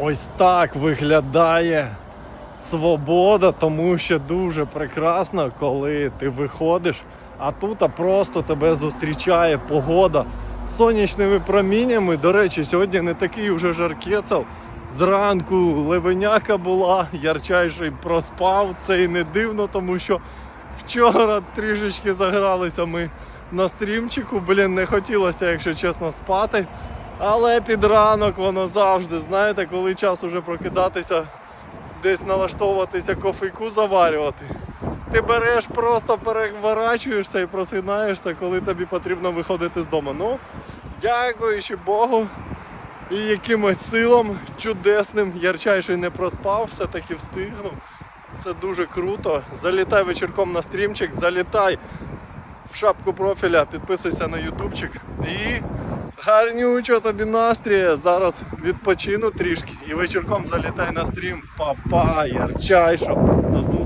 Ось так виглядає свобода, тому що дуже прекрасно, коли ти виходиш, а тут просто тебе зустрічає погода з сонячними проміннями. До речі, сьогодні не такий уже жаркецел. Зранку левеняка була, ярчайший проспав. Це і не дивно, тому що вчора трішечки загралися ми на стрімчику. Блін, не хотілося, якщо чесно, спати. Але під ранок воно завжди, знаєте, коли час уже прокидатися, десь налаштовуватися, кофейку заварювати. Ти береш, просто переворачуєшся і просинаєшся, коли тобі потрібно виходити з дому. Ну, дякуючи Богу і якимось силам чудесним, ярчайший не проспав, все-таки встигнув. Це дуже круто. Залітай вечірком на стрімчик, залітай в шапку профіля, підписуйся на ютубчик і гарнючого тобі настрія. Зараз відпочину трішки і вечірком залітай на стрім. Папа, ярчайшо. До зустрічі.